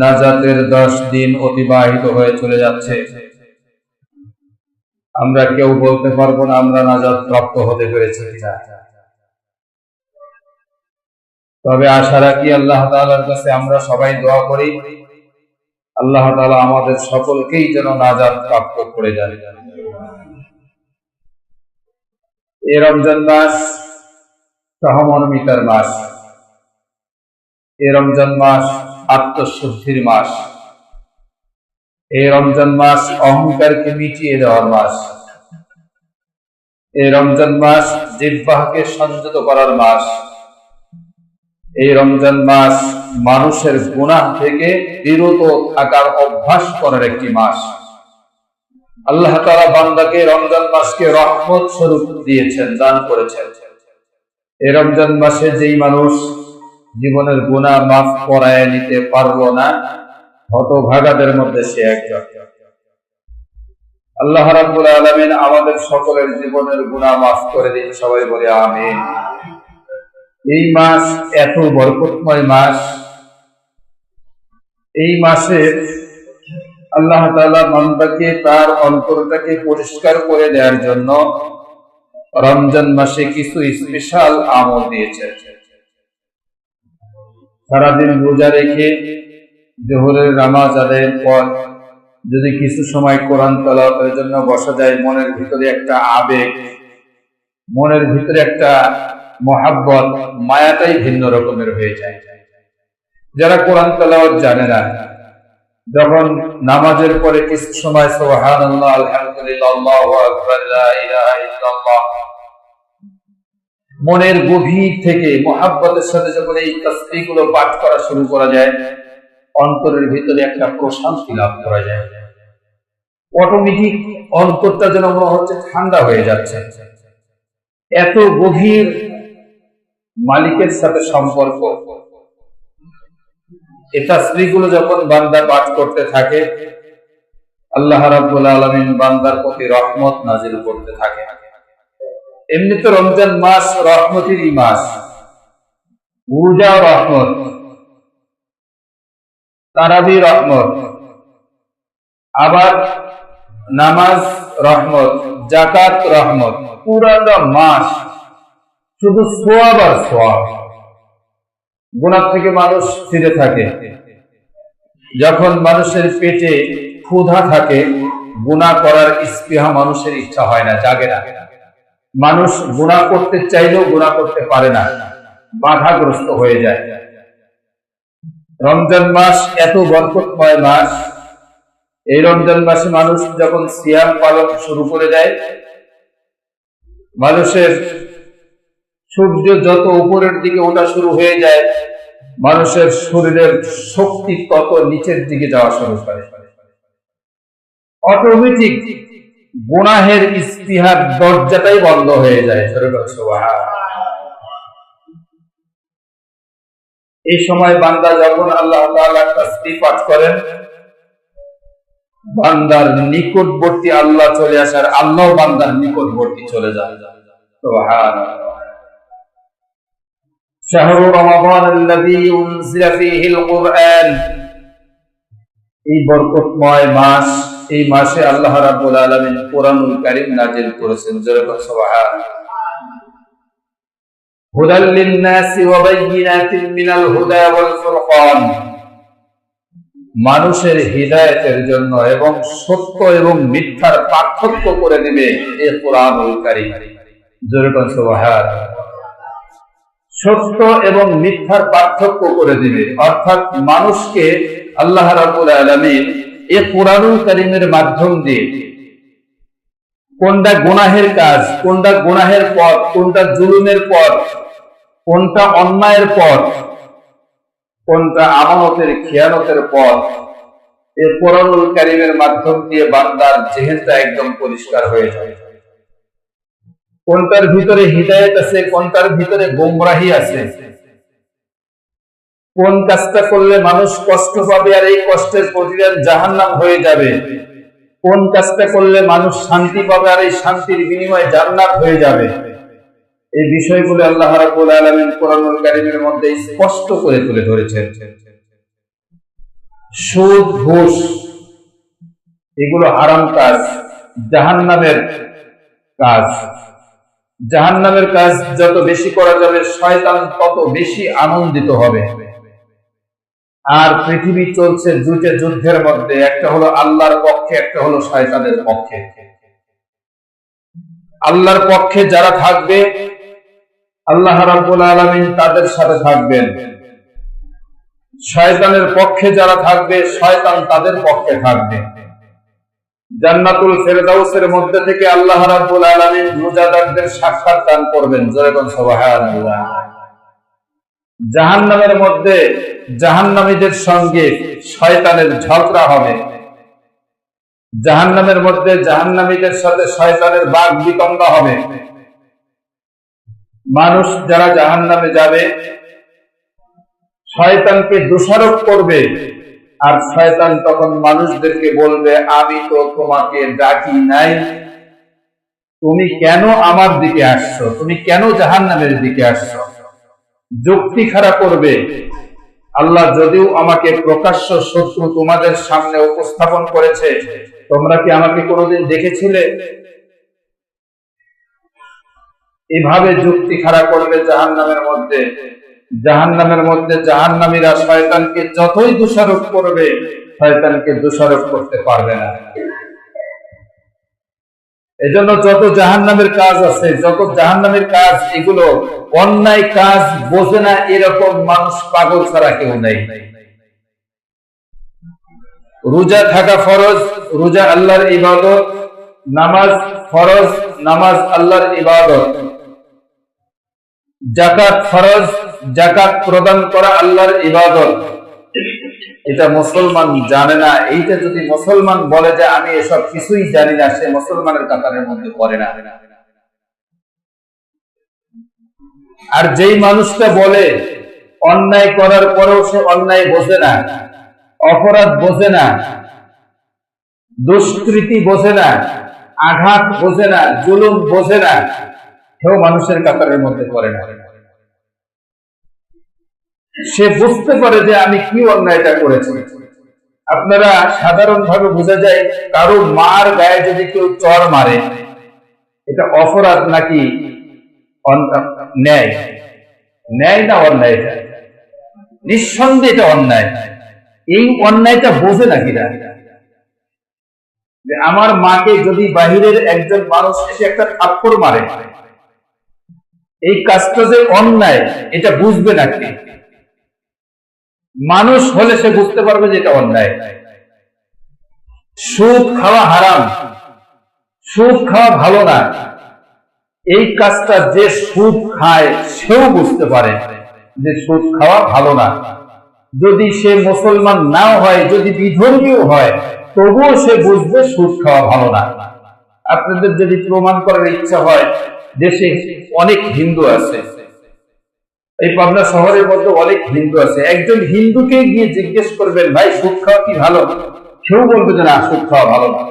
নাজাতের দশ দিন অতিবাহিত হয়ে চলে যাচ্ছে। আমরা কেউ বলতে পারব না আমরা নাজাত প্রাপ্ত হতে পেরেছি কিনা। তবে আশা রাখি আল্লাহ তাআলার কাছে আমরা সবাই দোয়া করি, আল্লাহ তাআলা আমাদের সকলকেই যেন নাজাত প্রাপ্ত করে যায় এ রমজান মাস সহমর্মিতার মাস। এ রমজান মাস আত্মশুদ্ধির মাস। এই রমজান মাস অহংকারকে মিটিয়ে দেওয়ার মাস। এই রমজান মাস জিব্বাহকে সংযত করার মাস। এই রমজান মাস মানুষের গুনাহ থেকে বিরত থাকার অভ্যাস করার একটি মাস। আল্লাহ তাআলা বান্দাকে রমজান মাসকে রহমত স্বরূপ দিয়েছেন, দান করেছেন। এই রমজান মাসে যেই মানুষ জীবনের গুণা মাফ করায় নিতে পারল না। হতভাগাদের মধ্যে সে একজন। আল্লাহ রাব্বুল আলামিন আমাদের সকলের জীবনের গুণা মাফ করে দিন, সবাই বলে আমিন। এই মাস এত বরকতময় মাস। এই মাসে আল্লাহ তাআলা বান্দাকে তার অন্তরটাকে পরিষ্কার করে দেওয়ার জন্য রমজান মাসে কিছু স্পেশাল আমল দিয়েছেন। সারাদিন রোজা রেখে জোহরের নামাজ আদায়ের পর যদি কিছু সময় কোরআন তলাওয়াতের জন্য বসা যায়, মনের ভিতরে একটা আবেগ, মনের ভিতরে একটা মহাব্বত, মায়াটাই ভিন্ন রকমের হয়ে যায়। যারা কোরআন তলাওয়াত জানে না, যখন নামাজের পরে কিছু সময় আলহামদুলিল্লাহ, আল্লাহু মনের গভীর থেকে মহাব্বতের সাথে যখন এই তসবিহগুলো পাঠ করা শুরু করা যায়, অন্তরের ভিতরে একটা প্রশান্তি লাভ করা যায়। অটোমেটিক অন্তরটা যেন মনে হচ্ছে ঠান্ডা হয়ে যাচ্ছে। এত গভীর মালিকের সাথে সম্পর্ক। এই তাসবিহগুলো যখন বান্দা পাঠ করতে থাকে, আল্লাহ রাব্বুল আলামিন বান্দার প্রতি রহমত নাজিল করতে থাকে। এমনি তো রমজান মাস, রহমতেরই মাস। পূজা রহমত। তারাবি রহমত। আবার নামাজ রহমত জাকাত রহমত। পুরাটা মাস। শুধু সোয়াব আর সোয়াব। গুণার থেকে মানুষ ফিরে থাকে। যখন মানুষের পেটে ক্ষুধা থাকে গুণা করার স্পৃহা মানুষের ইচ্ছা হয় না, জাগে না। মানুষ গুণা করতে চাইলেও গুণা করতে পারে না। বাধাগ্রস্ত হয়ে যায়। রমজান মাস এত বরকতময় মাস। এই রমজান মাসে মানুষ যখন সিয়াম পালন শুরু করে দেয়, মানুষের সূর্য যত উপরের দিকে ওঠা শুরু হয়ে যায়, মানুষের শরীরের শক্তি তত নিচের দিকে যাওয়া শুরু করে। অটোমেটিক গুনাহের ইস্তিহার দরজাটাই বন্ধ হয়ে যায় এই সময় বান্দা যখন আল্লাহ তাস্তি পাঠ করেন বান্দার নিকটবর্তী আল্লাহ চলে আসার আল্লাহ বান্দার নিকটবর্তী চলে যায় শাহরু রমাদান الذي أنزل فيه القرآن এই বরকতময় মাস এই মাসে আল্লাহ রাব্বুল আলামিন কোরআনুল কারীম নাজিল করেছেন। মানুষের হিদায়াতের জন্য এবং সত্য এবং মিথ্যার পার্থক্য করে দিবে এই কোরআনুল সত্য এবং মিথ্যার পার্থক্য করে দিবে। অর্থাৎ মানুষকে আল্লাহ রাবুল আলমিন এ কোরআনুল করিমের মাধ্যম দিয়ে। কোনটা গুনাহের কাজ, কোনটা গুনাহের পথ, কোনটা জুলুমের পথ, কোনটা অন্যায়ের পথ, কোনটা আমানতের, খেয়ানতের পথ, এ কোরআনুল করিমের মাধ্যম দিয়ে বান্দার জেহেনটা একদম পরিষ্কার হয়ে যায়। কোনটার ভিতরে হৃদায়ত আছে, কোনটার ভিতরে গোমরাহি আছে কোন কাজটা করলে মানুষ কষ্ট পাবে আর এই কষ্টের প্রতিদান জাহান্নাম হয়ে যাবে? কোন কাজটা করলে মানুষ শান্তি পাবে আর এই শান্তির বিনিময়ে জান্নাত হয়ে যাবে? এই বিষয়গুলো আল্লাহ রাব্বুল আলামিন কোরআনুল কারীমের মধ্যে স্পষ্ট করে তুলে ধরেছেন। সুদ, ঘুষ, এগুলো হারাম কাজ, জাহান্নামের কাজ। জাহান্নামের কাজ যত বেশি করা যাবে, শয়তান তত বেশি আনন্দিত হবে। আর পৃথিবী চলছে দুইটা যুদ্ধের মধ্যে, একটা হলো আল্লাহর পক্ষে, একটা হলো শয়তানের পক্ষে। আল্লাহর পক্ষে যারা থাকবে, আল্লাহ রাব্বুল আলামিন তাদের সাথে থাকবেন। শয়তানের পক্ষে যারা থাকবে, শয়তান তাদের পক্ষে থাকবে। জান্নাতুল ফেরদাউসের মধ্যে থেকে আল্লাহ রাব্বুল আলামিন রোজাদারদের সাক্ষাৎ দান করবেন। জোরে কোন সুবহানাল্লাহ। জাহান্নামের মধ্যে জাহান্নামীদের সঙ্গে শয়তানের ঝগড়া হবে। জাহান্নামের মধ্যে জাহান্নামীদের সাথে শয়তানের বাঘ বিতঙ্গ হবে। মানুষ যারা জাহান্নামে যাবে, শয়তানকে দোষারোপ করবে আর শয়তান তখন মানুষদেরকে বলবে, আমি তো তোমাকে ডাকি নাই। তুমি কেন আমার দিকে আসছো? তুমি কেন জাহান্নামের দিকে আসছো? যুক্তি খাড়া করবে। আল্লাহ যদিও আমাকে প্রকাশ্য শত্রু তোমাদের সামনে উপস্থাপন করেছে, তোমরা কি আমাকে কোনোদিন দেখেছিলে? এভাবে যুক্তি খাড়া করবে জাহান নামের মধ্যে। জাহান নামের মধ্যে জাহান নামীরা শয়তানকে যতই দোষারোপ করবে, শয়তানকে দোষারোপ করতে পারবে না। এজন্য যত জাহান নামের কাজ আছে, যত জাহান নামের কাজ, এগুলো অন্যায় কাজ বোঝে না, এরকম মানুষ পাগল ছাড়া কেউ নেই। রোজা থাকা ফরজ, রোজা আল্লাহর ইবাদত, নামাজ ফরজ, নামাজ আল্লাহর ইবাদত। জাকাত ফরজ জাকাত প্রদান করা আল্লাহর ইবাদত। এটা মুসলমান জানে না, এইটা যদি মুসলমান বলে যে আমি এসব কিছুই জানি না, সে মুসলমানের কাতারের মধ্যে পড়ে না। আর যেই মানুষটা বলে, অন্যায় করার পরেও সে অন্যায় বোঝে না, অপরাধ বোঝে না, দুষ্কৃতি বোঝে না, আঘাত বোঝে না, জুলুম বোঝে না কেউ মানুষের কাতারের মধ্যে পড়ে না। সে বুঝতে পারে যে আমি কি অন্যায়টা করেছি। আপনারা সাধারণ ভাবে বোঝা যায় কারও মার গায়ে যদি কেউ চর মারে, এটা অপরাধ নাকি ন্যায়? ন্যায় না অন্যায়? নিঃসন্দেহে এটা অন্যায়। এই অন্যায়টা বোঝে নাকি না আমার মাকে যদি বাহিরের একজন মানুষ এসে একটা থাপ্পড় মারে, এই কাজটা যে অন্যায়, এটা বুঝবে নাকি মানুষ হলে সে বুঝতে পারবে যে এটা অন্যায়। সুখ খাওয়া হারাম। সুখ খাওয়া ভালো না। এই কাজটা যে সুখ খায়, সেও বুঝতে পারে যে সুখ খাওয়া ভালো না। যদি সে মুসলমান নাও হয়, যদি বিধর্মীয় হয়, তবুও সে বুঝবে সুদ খাওয়া ভালো না। আপনাদের যদি প্রমাণ করার ইচ্ছা হয়, দেশে অনেক হিন্দু আছে। এই পাবনা শহরের মধ্যে অনেক হিন্দু আছে। একজন হিন্দুকে গিয়ে জিজ্ঞেস করবেন, ভাই, সুদ খাওয়া কি ভালো? কেউ বলবে যে, না, সুদ খাওয়া ভালো না।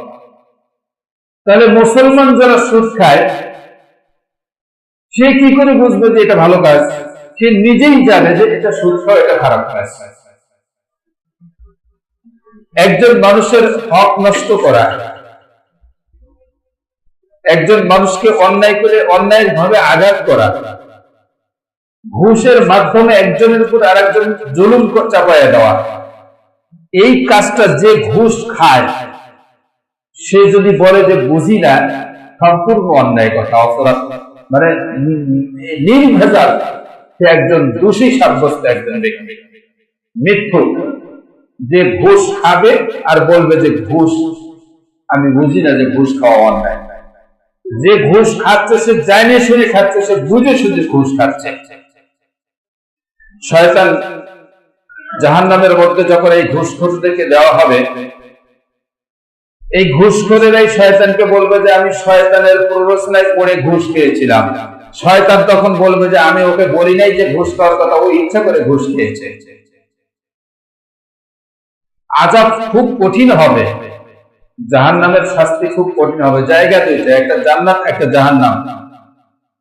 তাহলে মুসলমান যারা সুদ খায়, সে কি করে বুঝবে যে এটা ভালো কাজ? সে নিজেই জানে যে এটা সুদ খাওয়া, এটা খারাপ কাজ। একজন মানুষের হক নষ্ট করা, একজন মানুষকে অন্যায় করে অন্যায় ভাবে আঘাত করা ঘুষের মাধ্যমে একজনের উপর আর একজন জুলুম চাপাইয়া দেওয়া। এই কাজটা যে ঘুষ খায়, সে যদি বলে যে বুঝি না, সম্পূর্ণ অন্যায় কথা, অপরাধ। মানে নির্ভেজাল। সে একজন দোষী সাব্যস্ত একজন ব্যক্তি। মিথ্যুক। যে ঘুষ খাবে আর বলবে যে ঘুষ, আমি বুঝি না যে ঘুষ খাওয়া অন্যায়। যে ঘুষ খাচ্ছে, সে জানে, শুনে খাচ্ছে, সে বুঝে শুধু ঘুষ খাচ্ছে। শয়তান জাহান নামের মধ্যে যখন এই ঘুষখোরদেরকে দেওয়া হবে, এই ঘুষখোরেরাই শয়তানকে বলবে যে, আমি শয়তানের প্ররোচনায় পড়ে ঘুষ খেয়েছিলাম। শয়তান তখন বলবে যে, আমি ওকে বলি নাই যে ঘুষ খাওয়ার কথা, ও ইচ্ছা করে ঘুষ খেয়েছে। আজাব খুব কঠিন হবে। জাহান নামের শাস্তি খুব কঠিন হবে। জায়গা দুইটা, একটা জান্নাত, একটা জাহান নাম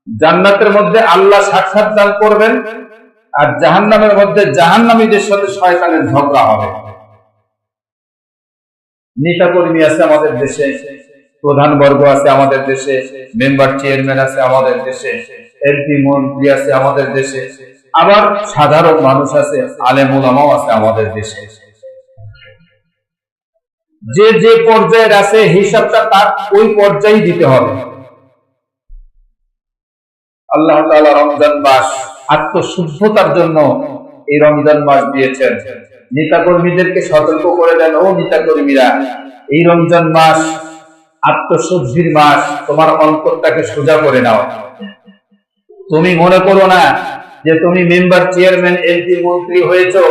জান্নাতের মধ্যে আল্লাহ সাক্ষাৎ দান করবেন। আর জাহান্নামের মধ্যে জাহান্নামীদের সাথে শয়তানের ঝগড়া হবে। নেতা কর্মী আছে আমাদের দেশে, প্রধান বর্গ আছে আমাদের দেশে, মেম্বার চেয়ারম্যান আছে আমাদের দেশে, এমপি, মন্ত্রী আছে আমাদের দেশে, আবার সাধারণ মানুষ আছে, আলেম ওলামাও আছে আমাদের দেশে। যে যে পর্যায়ের আছে, হিসাবটা তার ওই পর্যায়ে দিতে হবে। আল্লাহ রমজান মাস আত্মশুদ্ধতার জন্য এই রমজান মাস দিয়েছেন। নেতা কর্মীদেরকে সতর্ক করে দেন, ও নেতা কর্মীরা এই রমজান মাস আত্মশুদ্ধির মাস, তোমার অন্তরটাকে সোজা করে নাও। তুমি মনে করো না যে তুমি মেম্বার, চেয়ারম্যান, এমপি, মন্ত্রী হয়েছো?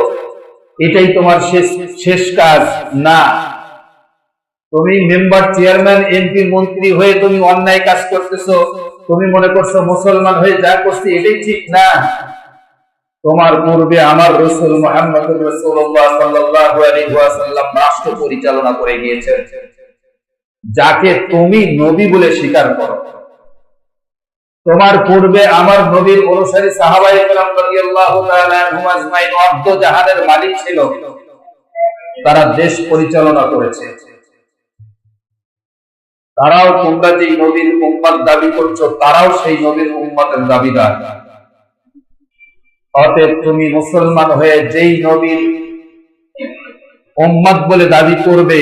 এটাই তোমার শেষ শেষ কাজ। না তুমি মেম্বার, চেয়ারম্যান, এমপি, মন্ত্রী হয়ে তুমি অন্যায় কাজ করতেছো, তুমি মনে করছ মুসলমান হয়ে যা করছি এটাই ঠিক না। তোমার পূর্বে আমার রসুল মোহাম্মদ রাষ্ট্র পরিচালনা করে গিয়েছেন। যাকে তুমি নবী বলে স্বীকার করো। তোমার পূর্বে আমার নবীর অনুসারী অর্ধ জাহানের মালিক ছিল। তারা দেশ পরিচালনা করেছে। তারাও তোমরা যেই নবীর উম্মত দাবি করছ, তারাও সেই নবীর উম্মতের দাবিদার। অতএব তুমি মুসলমান হয়ে যেই নবীর উম্মত বলে দাবি করবে,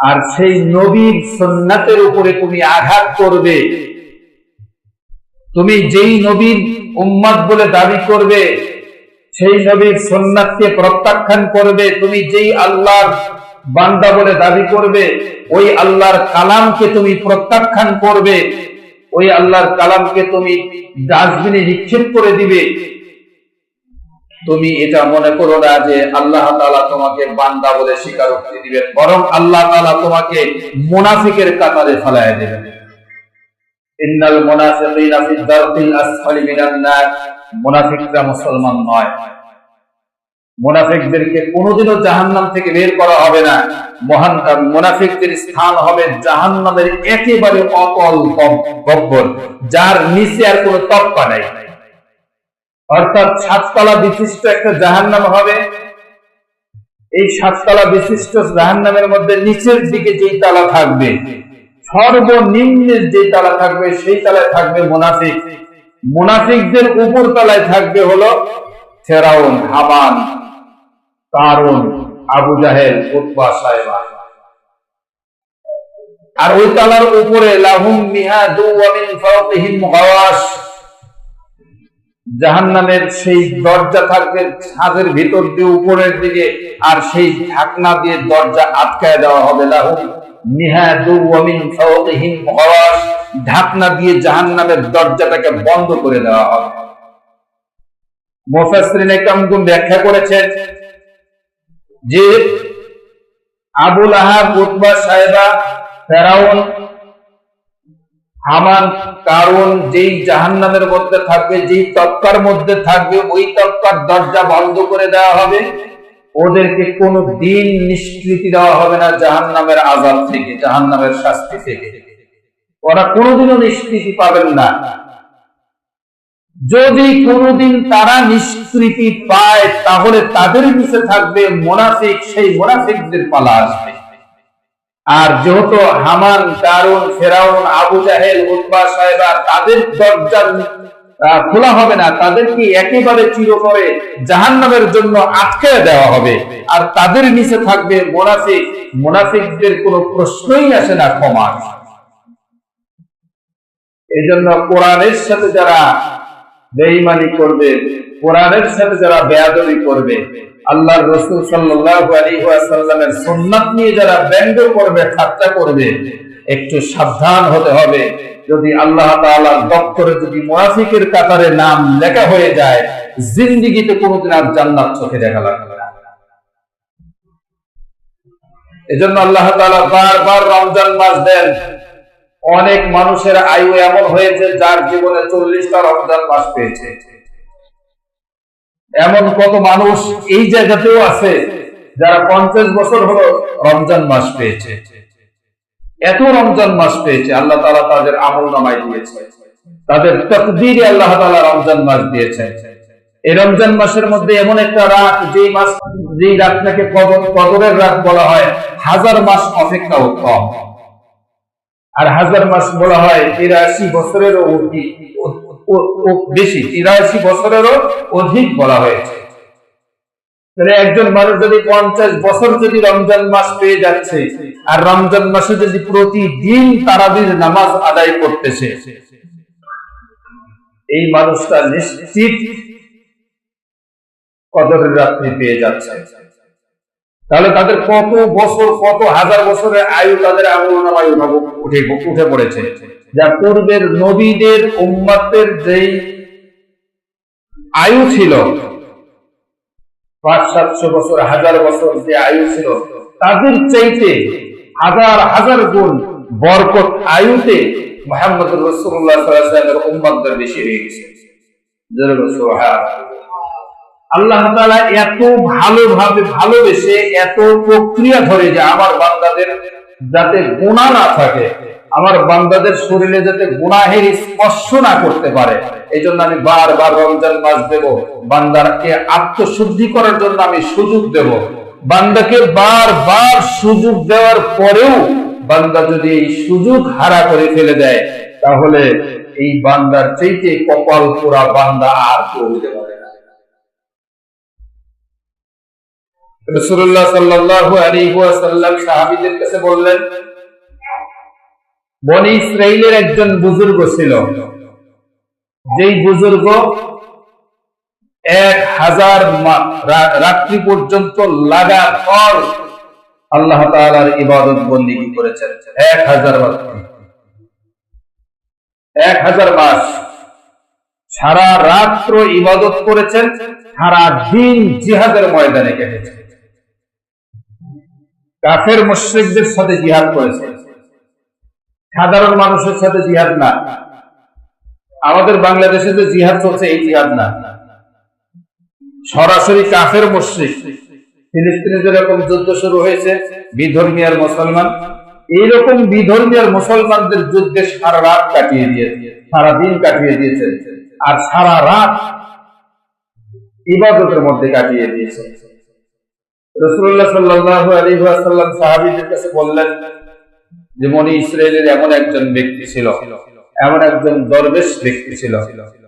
আর সেই নবীর সুন্নাতের উপরে তুমি আঘাত করবে, তুমি যেই নবীর উম্মত বলে দাবি করবে, সেই নবীর সুন্নাতকে প্রত্যাখ্যান করবে, তুমি যেই আল্লাহর বান্দা বলে দাবি করবে, ওই আল্লাহর কালামকে তুমি প্রত্যাখ্যান করবে, ওই আল্লাহর কালামকে তুমি ডাস্টবিনে নিক্ষেপ করে দিবে। তুমি এটা মনে করো না যে আল্লাহ তাআলা তোমাকে বান্দা বলে স্বীকারোক্তি দিবেন, বরং আল্লাহ তাআলা তোমাকে মুনাফিকের কাতারে ফেলায় দেবেন। ইন্নাল মুনাফিকিনা মুনাফিকরা মুসলমান নয়। মুনাফিকদেরকে কোনোদিনও জাহান্নাম থেকে বের করা হবে না। মহান মুনাফিকদের স্থান হবে জাহান্নামের একেবারে অতল গব্বর, যার নিচে আর কোনো তপ্পা নাই। অর্থাৎ সাততলা বিশিষ্ট একটা জাহান্নাম হবে। এই সাততলা বিশিষ্ট জাহান্নামের মধ্যে নিচের দিকে যেই তালা থাকবে সর্বনিম্নের যে তালা থাকবে, সেই তালায় থাকবে মোনাফিক। মুনাফিকদের উপর তলায় থাকবে হলো ফেরাউন, হামান আবু জাহেল, উতবা সাহেবা আর ওই তালার উপরে, লাহুম জাহান্নামের সেই দরজা থাকবে ছাদের ভিতর দিয়ে উপরের দিকে, আর সেই ঢাকনা দিয়ে দরজা আটকায় দেওয়া হবে লাহুম মিহাদু ওয়া মিন ঢাকনা দিয়ে জাহান্নামের দরজাটাকে বন্ধ করে দেওয়া হবে। মুফাসসিরিন একরামগণ ব্যাখ্যা করেছেন? যে আবুল আহাব, উতবা সাহেবা, ফেরাউন, হামান কারণ যেই জাহান্নামের মধ্যে থাকবে, যেই তক্কার মধ্যে থাকবে, ওই তক্কার দরজা বন্ধ করে দেওয়া হবে। ওদেরকে কোনো দিন নিষ্কৃতি দেওয়া হবে না জাহান্নামের আজাদ থেকে, জাহান্নামের শাস্তি থেকে। ওরা কোনোদিনও নিষ্কৃতি পাবেন না। যদি কোনোদিন তারা নিষ্কৃতি পায়, তাহলে তাদের নিচে থাকবে মোনাফিক, সেই মোনাফিকদের পালা আসবে। আর যেহেতু হামান কারুন ফেরাউন, আবু জাহেল উৎবা সাহেবা তাদের দরজা খোলা হবে না, তাদেরকে একেবারে চির করে জাহান্নামের জন্য আটকে দেওয়া হবে। আর তাদের নিচে থাকবে মোনাফিক, মোনাফিকদের কোনো প্রশ্নই আসে না ক্ষমা এই জন্য কোরআনের সাথে যারা বেঈমানি করবে, কোরআনের সাথে যারা বেয়াদবি করবে, আল্লাহর রসুল সাল্লাল্লাহু আলাইহি ওয়াসাল্লামের সুন্নাত নিয়ে যারা ব্যঙ্গ করবে, ঠাট্টা করবে, একটু সাবধান হতে হবে। যদি আল্লাহ তাআলার দপ্তরে যদি মুনাফিকের কাতারে নাম লেখা হয়ে যায়, জিন্দেগিতে কোনোদিন আর জান্নাত চোখে দেখা লাগবে না। এজন্য আল্লাহ তাআলা বারবার রমজান মাস দেন। অনেক মানুষের আয়ু এমন হয়েছে যার জীবনে চল্লিশটা রমজান মাস পেয়েছে। এমন কত মানুষ এই জায়গাতেও আছে যারা পঞ্চাশ বছর হলো রমজান মাস পেয়েছে। এত রমজান মাস পেয়েছে, আল্লাহ তালা তাদের আমল নামাই দিয়েছে। তাদের তকদিরে আল্লাহ তাআলা রমজান মাস দিয়েছেন এই রমজান মাসের মধ্যে এমন একটা রাত যেই মাস, যেই রাতটাকে কদর, কদরের রাত বলা হয়, হাজার মাস অপেক্ষা উত্তম আর হাজার মাস বলা হয় তিরাশি বছরেরও বেশি, তিরাশি বছরেরও অধিক বলা হয়েছে। তাহলে একজন মানুষ যদি পঞ্চাশ বছর যদি রমজান মাস পেয়ে যাচ্ছে, আর রমজান মাসে যদি প্রতিদিন তারাবির নামাজ আদায় করতেছে, এই মানুষটা নিশ্চিত কদরের রাত্রি পেয়ে যাচ্ছে। তাহলে তাদের কত বছর, কত হাজার বছরের আয়ু তাদের উঠে উঠে পড়েছে যা পূর্বের নবীদের উম্মাতের যেই আয়ু ছিল, পাঁচ, সাতশো বছর, হাজার বছর যে আয়ু ছিল, তাদের চাইতে হাজার হাজার গুণ বরকত আয়ুতে মোহাম্মদ রসুল্লাহ সাল্লামের উম্মাদের বেশি হয়ে গেছে। আল্লাহ তাআলা এত ভালোভাবে ভালোবেসে এত প্রক্রিয়া ধরে যে আমার বান্দাদের যাতে গুণা না থাকে, আমার বান্দাদের শরীরে যাতে গুনাহের স্পর্শ না করতে পারে। এই জন্য আমি বারবার রমজান মাস দেব, বান্দাকে আত্মশুদ্ধি করার জন্য আমি সুযোগ দেব। বান্দাকে বারবার সুযোগ দেওয়ার পরেও বান্দা যদি এই সুযোগ হারা করে ফেলে দেয়, তাহলে এই বান্দার চাইতে কপাল পোড়া বান্দা আর কেউ হতে পারে একজন বুজুর্গ ছিল। যেই বুজুর্গ এক হাজার রাত্রি পর্যন্ত লাগাতার আল্লাহ তাআলার ইবাদত বন্দিগি করেছেন। এক হাজার এক হাজার মাস সারা রাত্র ইবাদত করেছেন, সারা দিন জিহাদের ময়দানে কেটেছেন কাফের মুশ্রিকদের সাথে জিহাদ করেছেন সাধারণ মানুষের সাথে জিহাদ না। আমাদের বাংলাদেশে যে জিহাদ চলছে, এই জিহাদ না। সরাসরি কাফের মুশ্রিক ফিলিস্তিনে যেরকম যুদ্ধ শুরু হয়েছে বিধর্মীয় আর মুসলমান। এইরকম বিধর্মীয় আর মুসলমানদের যুদ্ধে সারা রাত কাটিয়ে দিয়েছে সারা দিন কাটিয়ে দিয়েছে। আর সারা রাত ইবাদতের মধ্যে কাটিয়ে দিয়েছে। রসুল্লাহ আলাইহি ওয়াসাল্লাম সাহাবীদের কাছে বললেন যে ইসরায়েলের এমন একজন ব্যক্তি ছিল, এমন একজন দরবেশ ব্যক্তি ছিল।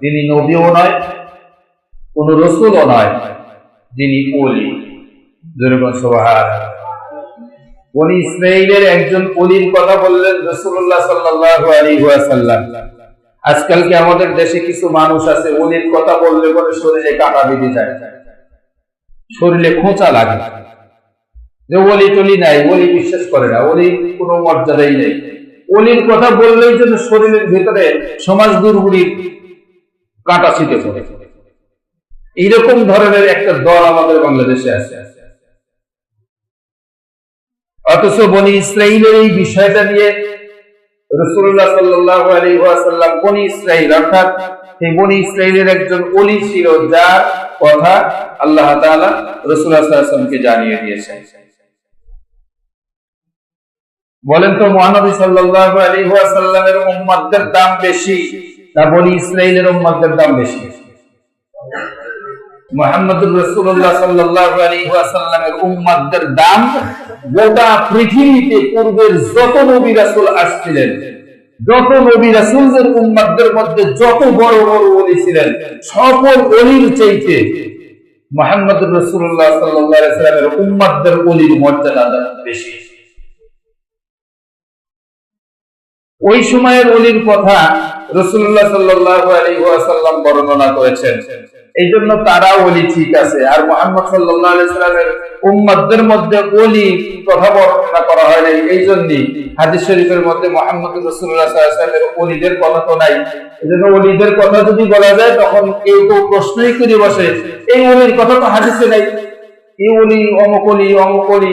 তিনি নবীও নয়, কোন রসুলও নয়, যিনি সোহার উনি ইসরায়েলের একজন অলির কথা বললেন রসুল্লাহ সাল্লাল্লাহু আলাইহি ওয়াসাল্লাম। আজকাল কি আমাদের দেশে কিছু মানুষ আছে অলির কথা বললে পরে শরীরে কাটা বেঁধে যায়? শরীরে খোঁচা লাগে। যে ওলি টলি নাই, ওলি বিশ্বাস করে না, ওলি কোনো মর্যাদাই নেই। ওলির কথা বললেই যেন শরীরের ভিতরে সমাজ দুর্গুড়ির কাটা ছিটে পড়ে। এইরকম ধরনের একটা দল আমাদের বাংলাদেশে আছে। অথচ বনি ইসরায়েলের এই বিষয়টা নিয়ে রসুল্লাহ সাল্লাহ আলী ওয়াসাল্লাম বনি ইসরায়েল অর্থাৎ এই বনি ইসরায়েলের একজন অলি ছিল, যার কথা আল্লাহ রসুল্লাহ সাল্লামকে জানিয়ে বলেন তো, মহানবী সাল্লাল্লাহু আলাইহি ওয়াসাল্লামের উম্মতদের দাম বেশি না বনি ইসরায়েলের উম্মতদের দাম বেশি? মুহাম্মদুর রাসূলুল্লাহ সাল্লাল্লাহু আলাইহি ওয়াসাল্লামের উম্মতদের দাম গোটা পৃথিবীতে পূর্বের যত নবী রাসূল আসছিলেন যত নবী রাসুলদের উম্মতদের মধ্যে যত বড় বড় অলি ছিলেন, সকল অলির চাইতে মোহাম্মদ রসুল্লাহ সাল্লাহ আলাইহি ওয়াসাল্লামের অলির মর্যাদা বেশি। ওই সময়ের অলির কথা রসুল্লাহ ওয়াসাল্লাম বর্ণনা করেছেন। এই জন্য তারা ঠিক আছে। আর মোহাম্মদ সাল্লামের উম্মতদের মধ্যে কথা বর্ণনা করা হয় নাই। এই জন্যই হাদিস শরীফের মধ্যে মোহাম্মদ ওলিদের কথা তো নাই। এজন্য ওলিদের কথা যদি বলা যায়, তখন কেউ কেউ প্রশ্নই করে বসে, এই ওলির কথা তো হাদিসে নাই। এই ওলি অমকলি ওলি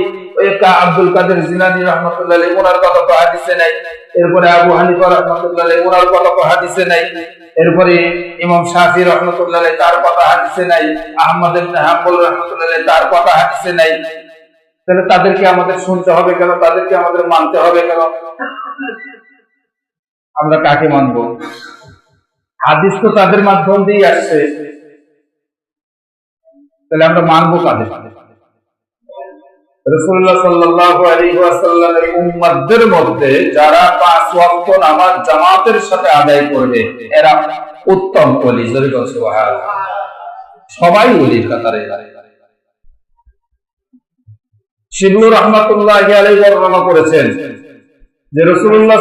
আব্দুল কাদের জিলানী রহমতুল্লাহ ওনার কথা তো হাদিসে নাই। এরপরে আবু হানিফা রহমতুল্লাহ ওনার কথা তো হাদিসে নাই। এরপরে ইমাম শাফি রহমতুল্লাহ তার কথা হাদিসে নাই। আহমদ রহমতুল্লাহ তার কথা হাদিসে নাই। তাহলে তাদেরকে আমাদের শুনতে হবে কেন? তাদেরকে আমাদের মানতে হবে কেন? আমরা কাকে মানবো? হাদিস তো তাদের মাধ্যম দিয়ে আসছে। তাহলে আমরা মানবো কাদের? রসুল্লাহ সাল্লাল্লাহু আলাইহি ওয়াসাল্লামের উম্মতদের মধ্যে যারা পাঁচ ওয়াক্ত নামাজ জামাতের সাথে আদায় করবে, এরা উত্তম বল সবাই কাতারে আলাইহি বর্ণনা করেছেন যে রসুল্লাহ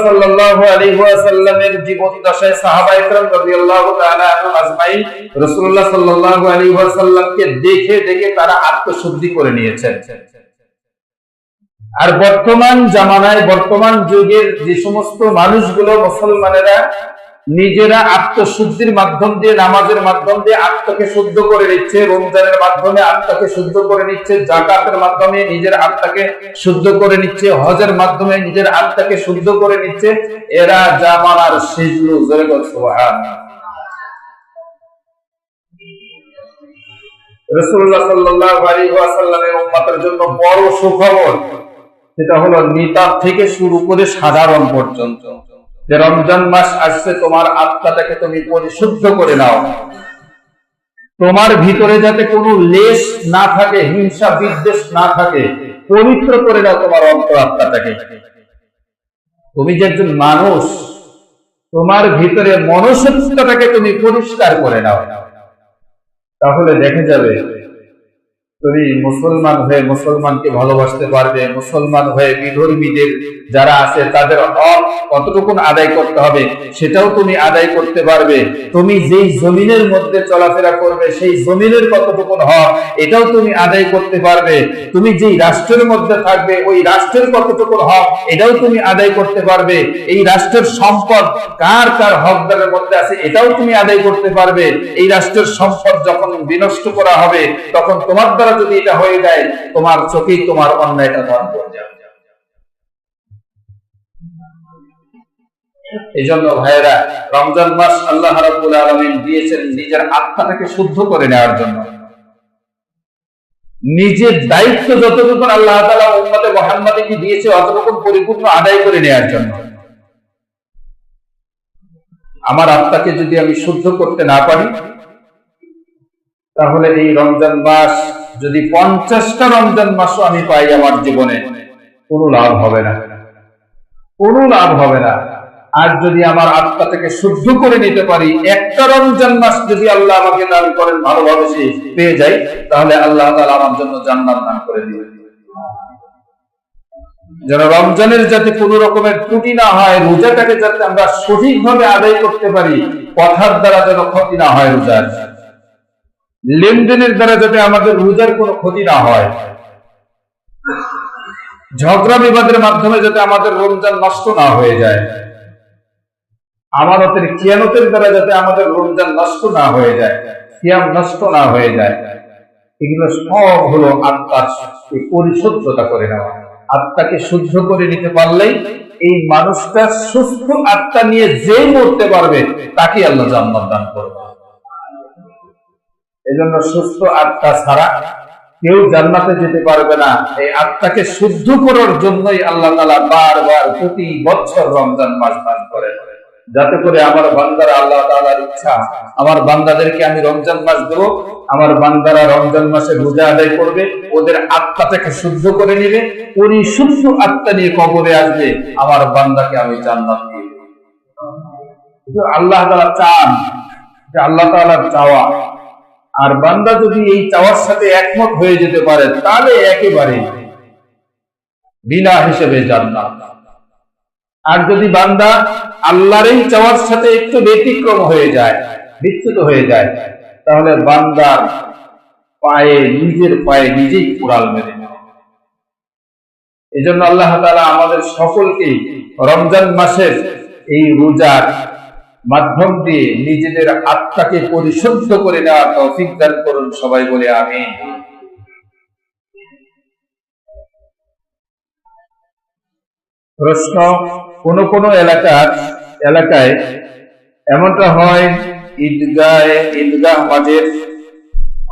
ওয়াসাল্লামের জীবন দশায় সাহাবা ইকরাম রাদিয়াল্লাহু তাআলা আজমাইন আলাইহি ওয়াসাল্লামকে দেখে দেখে তারা আত্মশুদ্ধি করে নিয়েছেন। আর বর্তমান জামানায়, বর্তমান যুগের যে সমস্ত মানুষগুলো মুসলমানেরা নিজেরা আত্মশুদ্ধির মাধ্যম দিয়ে, নামাজের মাধ্যম দিয়ে আত্মাকে শুদ্ধ করে নিচ্ছে, রমজানের মাধ্যমে আত্মাকে শুদ্ধ করে নিচ্ছে, জাকাতের মাধ্যমে নিজের আত্মাকে শুদ্ধ করে নিচ্ছে, হজের মাধ্যমে নিজের আত্মাকে শুদ্ধ করে নিচ্ছে, এরা জামানার শিজলু জোরে সুবহানাল্লাহ রাসূলুল্লাহ সাল্লাল্লাহু ওয়াসাল্লামের উম্মতের জন্য বড় সুখবর। সেটা হলো নিতাব থেকে শুরু করে সাধারণ পর্যন্ত। যে রমজান মাস আসছে, তোমার আত্মাটাকে তুমি পরিশুদ্ধ করে নাও। তোমার ভিতরে যাতে কোনো লেশ না থাকে, হিংসা, বিদ্বেষ না থাকে, পবিত্র করে নাও তোমার অন্তর আত্মাটাকে। তুমি যে একজন মানুষ, তোমার ভিতরে মনসত্বটাকে তুমি পরিষ্কার করে নাও। তাহলে দেখে যাবে তুমি মুসলমান হয়ে মুসলমানকে ভালোবাসতে পারবে, মুসলমান হয়ে বিধর্মীদের যারা আছে তাদের হক কতটুকু আদায় করতে হবে সেটাও তুমি আদায় করতে পারবে। তুমি যেই জমিনের মধ্যে চলাফেরা করবে, সেই জমিনের কতটুকু হক এটাও তুমি আদায় করতে পারবে। তুমি যেই রাষ্ট্রের মধ্যে থাকবে, ওই রাষ্ট্রের কতটুকু হক এটাও তুমি আদায় করতে পারবে। এই রাষ্ট্রের সম্পদ কার কার হকদারের মধ্যে আছে এটাও তুমি আদায় করতে পারবে। এই রাষ্ট্রের সম্পদ যখন বিনষ্ট করা হবে, তখন তোমার দ্বারা যদি এটা হয়ে যায়, তোমার চোখেই তোমার অন্যায়টা ধরা পড়ে যাবে। এই জন্য ভাইয়েরা, রমজান মাস আল্লাহ রাব্বুল আলামিন দিয়েছেন নিজের আত্মাটাকে শুদ্ধ করে নেওয়ার জন্য। নিজের দায়িত্ব যতটুকু আল্লাহ তাআলা উম্মতে মুহাম্মাদকে দিয়েছে অতটুকু পরিপূর্ণ আদায় করে নেওয়ার জন্য। আমার আত্মাকে যদি আমি শুদ্ধ করতে না পারি, তাহলে এই রমজান মাস যদি পঞ্চাশটা রমজান মাসও আমি পাই আমার জীবনে, কোনো লাভ হবে না। কোনো লাভ হবে না। আর যদি আমার আত্মা থেকে শুদ্ধ করে নিতে পারি, একটা রমজান মাস যদি আল্লাহ আমাকে দান করেন ভালোভাবে সে পেয়ে যাই তাহলে আল্লাহ তাআলা আমার জন্য জান্নাত দান করে দিবেন। যেন রমজানের যাতে কোন রকমের ত্রুটি না হয়, রোজাটাকে যাতে আমরা সঠিকভাবে আদায় করতে পারি, কথার দ্বারা যেন ক্ষতি না হয় রোজার। লেনদেনের দ্বারা যাতে আমাদের রোজার কোনো ক্ষতি না হয়। ঝগড়া বিবাদের মাধ্যমে যাতে আমাদের রমজান নষ্ট না হয়ে যায়। আমানতের খিয়ানতের দ্বারা যাতে আমাদের রমজান নষ্ট না হয়ে যায়, সিয়াম নষ্ট না হয়ে যায়, এগুলো সব হলো আত্মার পরিশুদ্ধতা করে নেওয়া। আত্মাকে শুদ্ধ করে নিতে পারলেই এই মানুষটা সুস্থ আত্মা নিয়ে যেই মরতে পারবে তাকে আল্লাহ জান্নাত দান করবে। এজন্য সুস্থ আত্মা ছাড়া কেউ জান্নাতে যেতে পারবে না। এই আত্মাকে শুদ্ধ করার জন্যই আল্লাহ তালা বারবার প্রতি বছর রমজান মাস দান করে। যাতে করে আমার বান্দারা আল্লাহ তালার ইচ্ছা, আমার বান্দাদেরকে আমি রমজান মাস দেব, আমার বান্দারা রমজান মাসে রোজা আদায় করবে, ওদের আত্মাটাকে শুদ্ধ করে নিবে পরিশুদ্ধ আত্মা নিয়ে কবরে আসবে, আমার বান্দাকে আমি জান্নাত দিয়ে আল্লাহ তালা চান যে আল্লাহ তালার চাওয়া আর বান্দা যদি এই চাওয়ার সাথে একমত হয়ে যেতে পারে, তাহলে একেবারে বিনা হিসেবে জান্নাত। আর যদি বান্দা আল্লাহর এই চাওয়ার সাথে একটু ব্যতিক্রম হয়ে যায়, বিচ্যুত হয়ে যায়, তাহলে বান্দার পায়ে, নিজের পায়ে নিজেই কোড়াল মেরে এই জন্য আল্লাহ তালা আমাদের সকলকে রমজান মাসের এই রোজার মাধ্যম দিয়ে নিজেদের আত্মাকে পরিশুদ্ধ করে নেওয়ার তৌফিক দান করুন সবাই বলে আমি প্রশ্ন, কোন কোন এলাকার এলাকায় এমনটা হয় ঈদগায় ঈদগাহ মাঝের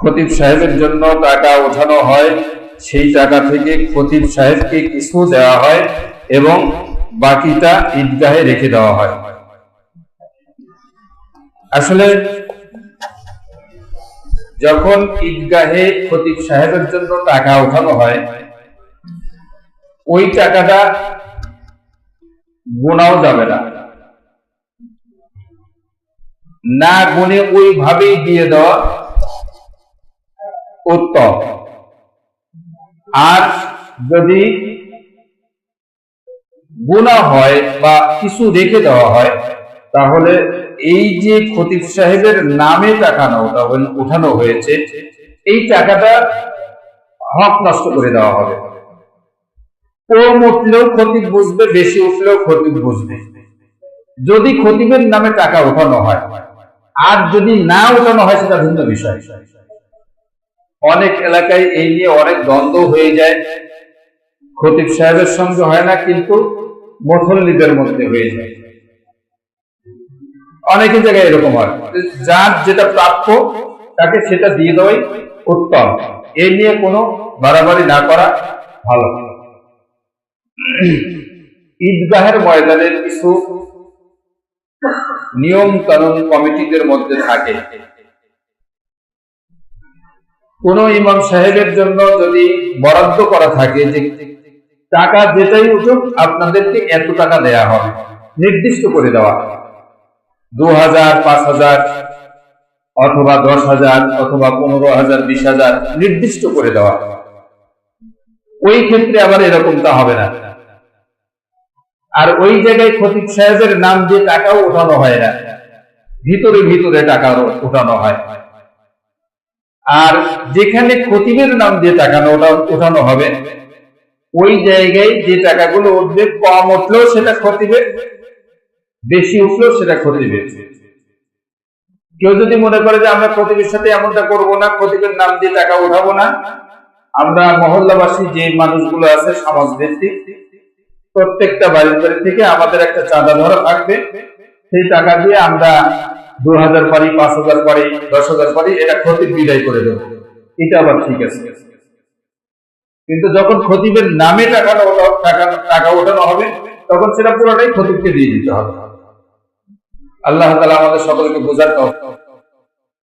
খতিব সাহেবের জন্য টাকা ওঠানো হয়, সেই টাকা থেকে খতিব সাহেবকে কিছু দেওয়া হয় এবং বাকিটা ঈদগাহে রেখে দেওয়া হয়। আসলে যখন ঈদগাহে খতিব সাহেবের জন্য টাকা উঠানো হয়, ওই টাকাটা গোনাও যাবে না। না গুনে ওইভাবেই দিয়ে দেওয়া উত্তম। আর যদি গুণা হয় বা কিছু রেখে দেওয়া হয় তাহলে এই যে খতিব সাহেবের নামে টাকা উঠানো হয়েছে, এই টাকাটা হক নষ্ট করে দেওয়া হবে। কম উঠলেও খতিব বুঝবে, বেশি উঠলেও খতিব বুঝবে। যদি খতিবের নামে টাকা ওঠানো হয়, আর যদি না ওঠানো হয়, সেটা ভিন্ন বিষয়। অনেক এলাকায় এই নিয়ে অনেক দ্বন্দ্ব হয়ে যায়। খতিব সাহেবের সঙ্গে হয় না, কিন্তু মুসল্লিদের মধ্যে হয়ে যায়। অনেক জায়গায় এরকম হয়। যার যেটা প্রাপ্য, তাকে সেটা দিয়ে দেওয়াই উত্তম। এ নিয়ে কোনো বাড়াবাড়ি না করা ভালো। ঈদগাহের ময়দানের কিছু নিয়ম কানুন কমিটিদের মধ্যে থাকে। কোন ইমাম সাহেবের জন্য যদি বরাদ্দ করা থাকে যে টাকা যেটাই উঠুক, আপনাদেরকে এত টাকা দেয়া হবে। নির্দিষ্ট করে দেওয়া দু হাজার পাঁচ হাজার অথবা দশ হাজার অথবা পনেরো হাজার বিশ হাজার নির্দিষ্ট করে দেওয়া ওই ক্ষেত্রে আবার এরকমটা হবে না। আর ওই জায়গায় সাহেবের নাম দিয়ে টাকাও ওঠানো হয় না। ভিতরে ভিতরে টাকা ওঠানো হয়। আর যেখানে খতিবের নাম দিয়ে টাকা ওঠা- ওঠানো হবে, ওই জায়গায় যে টাকাগুলো উঠবে, কম উঠলেও সেটা খতিবের বেশি উঠলেও সেটা খতিবের কেউ যদি মনে করে যে আমরা খতিবের সাথে এমনটা করব না খতিবের নাম দিয়ে টাকা উঠাবো না, আমরা মহল্লাবাসী যে মানুষগুলো আছে সমাজ ভিত্তিক প্রত্যেকটা বাড়ির বাড়ি থেকে আমাদের একটা চাঁদা ধরা থাকবে। সেই টাকা দিয়ে আমরা দু হাজার পারি, পাঁচ হাজার পারি, দশ হাজার পারি, এটা ক্ষতির বিদায় করে দেবো। এটা আবার ঠিক আছে। কিন্তু যখন খতিবের নামে টাকা টাকা টাকা ওঠানো হবে, তখন সেটা পুরোটাই খতিবকে দিয়ে দিতে হবে। আল্লাহ তালা আমাদের সকলকে বোঝার